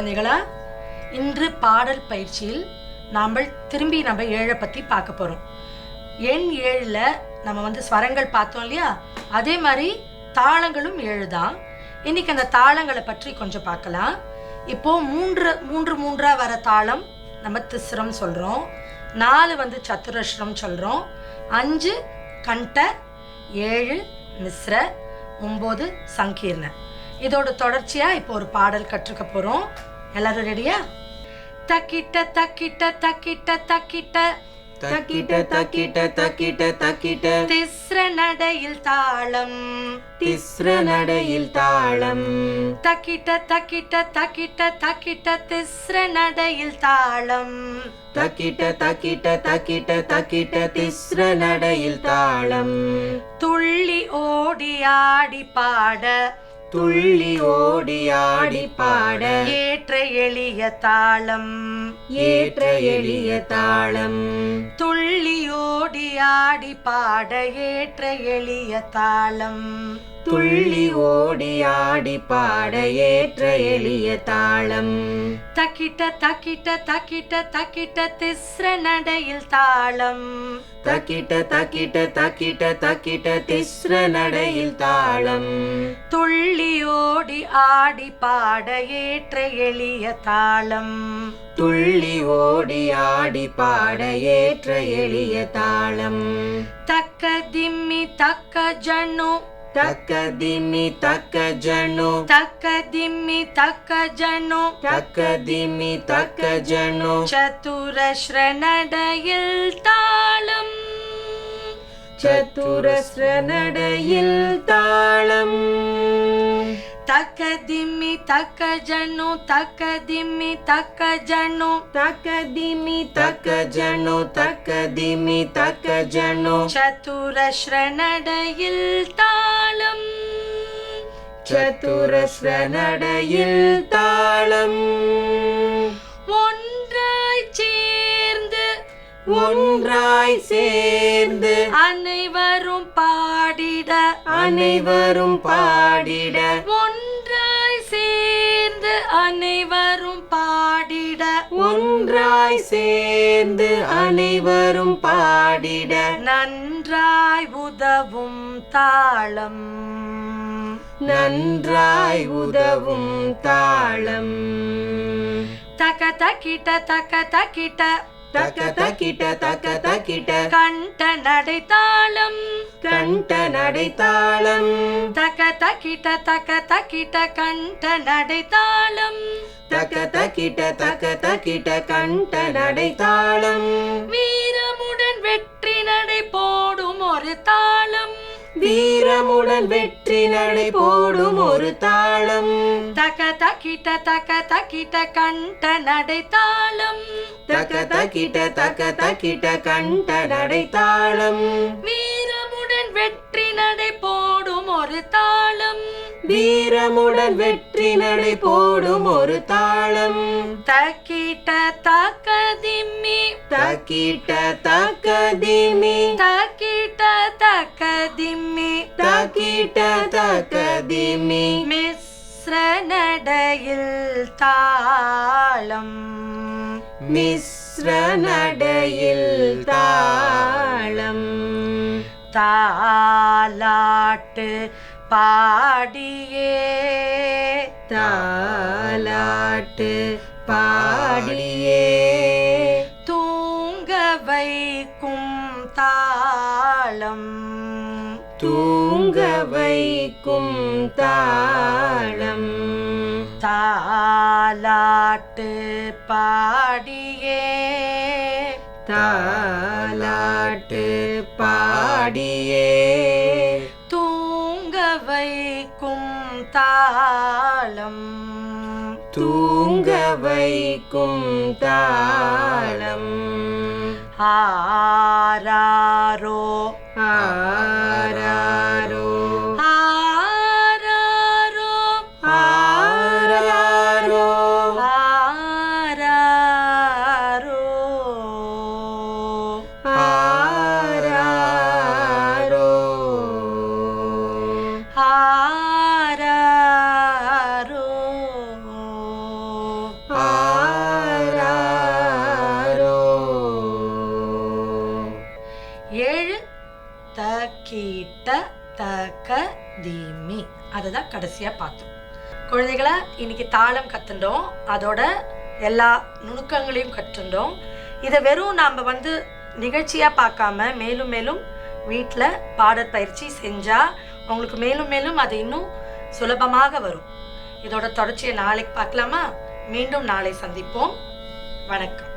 குழந்தைகளா? இன்று பாடல் பயிற்சியில் நாம் திரும்பி நம்ம ஏழை பற்றி பார்க்க போகிறோம் எண் ஏழில் நம்ம வந்து ஸ்வரங்கள் பார்த்தோம் இல்லையா? அதே மாதிரி தாளங்களும் ஏழு தான் இன்னைக்கு அந்த தாளங்களை பற்றி கொஞ்சம் பார்க்கலாம். இப்போ மூன்று மூன்று மூன்றாக வர தாளம் நம்ம திஸ்ரம் சொல்கிறோம் நாலு வந்து சத்துரஸ்ரம் சொல்கிறோம் அஞ்சு கண்ட ஏழு மிஸ்ர ஒம்பது சங்கீர்ண இதோட தொடர்ச்சியாக இப்போ ஒரு பாடல் கற்றுக்க போகிறோம் எல்லாரும் ரெடியா தக்கிட்ட தக்கிட்ட தக்கிட்ட தக்கிட்ட. தக்கிட்ட தக்கிட்ட தக்கிட்ட தக்கிட்ட. திஸ்ர நடையில் தாளம். திஸ்ர நடையில் தாளம். தக்கிட்ட தக்கிட்ட தக்கிட்ட தக்கிட்ட திஸ்ர நடையில் தாளம். தக்கிட்ட தக்கிட்ட தக்கிட்ட தக்கிட்ட திஸ்ர நடையில் தாளம். துள்ளி ஓடி ஆடி பாட. துள்ளி ஓடி ஆடி பாட. ஏற்ற எளிய தாளம். ஏற்ற எளிய தாளம். துள்ளி ஓடி ஆடி பாட. ஏற்ற எளிய தாளம். துள்ளி ஓடி ஆடி பாட ஏற்ற எளிய தாளம். தக்கிட்ட தக்கிட்ட தக்கிட்ட தக்கிட்ட திஸ்ர நடையில் தாளம். தக்கிட்ட தக்கிட்ட தக்கிட்ட தக்கிட்ட திஸ்ர நடையில் தாளம். துள்ளி ஓடி ஆடி பாட ஏற்ற எளிய தாளம். துள்ளி ஓடி ஆடி பாட ஏற்ற எளிய தாளம். தக்க திம்மி தக்க ஜண்ணு തക്ക ദിമി തക്ക ജണു തക്ക ദിമി തക്ക ജണു തക്ക ദിമി തക്ക ജണു ചതുരശ്ര നടയിൽ താളം. ചതുരശ്ര നടയിൽ താളം. ತಕ್ಕ ದಿಮ್ಮಿ ತಕ್ಕ ಜಣ್ಣು ತಕ್ಕ ದಿಮ್ಮಿ ತಕ್ಕ ಜಣ್ಣು ತಕ್ಕ ದಿಮ್ಮಿ ತಕ್ಕ ಜಣ್ಣು ತಕ್ಕ ದಿಮ್ಮி தக்க ஜனு. சதுர ஸ்ரணடையில் தாளம். சதுர ஸ்ரணடையில் தாளம். ஒன்றாய் சேர்ந்து ஒன்றாய் சேர்ந்து. அனைவரும் பாடி பாடிட அனைவரும் பாடிட. ஒன்றாய் சேர்ந்து அனைவரும் பாடிட. ஒன்றாய் சேர்ந்து அனைவரும் பாடிட. நன்றாய் உதவும் தாளம். நன்றாய் உதவும் தாளம். தக்க தக்கிட்ட தக்க தக்கிட்ட. தக்க தக்கிட்ட தக்க தக்கிட்ட கண்ட நடை தாளம் கண்ட நடை தாளம் தக்க தக்கிட்ட தக்க தக்கிட்ட கண்ட நடை தாளம் தக்க தக்கிட்ட தக்க தக்கிட்ட கண்ட நடை தாளம் வீரமுடன் வெற்றி நடை போடும் ஒரு தாளம். தக்க தக்கிட்ட தக்க தக்கிட்ட கண்ட நடை தாளம். தக்க தக்கிட்ட தக்க தக்கிட்ட கண்ட நடை தாளம். வீரமுடன் வெற்றி நடை போடும் ஒரு தாளம். வீரமுடன் வெற்றி நடை போடும் ஒரு தாளம். தக்கிட்ட தக்க திம்மி. தக்கிட்ட தக்க திமி தக்கிட்ட தக்க திம்மி. தக்கிட்ட தக்க திமி மிஸ்ர நடையில் தாளம். மிஸ்ர நடையில் தாளம். தாலாட்டு பாடியே. தாலாட்டு பாடியே. தூங்க வைக்கும் தாளம். வைக்கும் தாளம். தாலாட்டு பாடியே. தாலாட்டு பாடியே. தூங்க வைக்கும் தாளம். தூங்க வைக்கும் தாளம். ஆரா தீமி. அதை தான் கடைசியாக பார்த்தோம். குழந்தைகளை இன்னைக்கு தாளம் கற்றுண்டோம் அதோட எல்லா நுணுக்கங்களையும் கற்றுண்டோம் இதை வெறும் நாம் வந்து நிகழ்ச்சியாக பார்க்காம மேலும் மேலும் வீட்டில் பாடற்பயிற்சி செஞ்சால் உங்களுக்கு மேலும் மேலும் அது இன்னும் சுலபமாக வரும். இதோட தொடர்ச்சியை நாளைக்கு பார்க்கலாமா? மீண்டும் நாளை சந்திப்போம். வணக்கம்.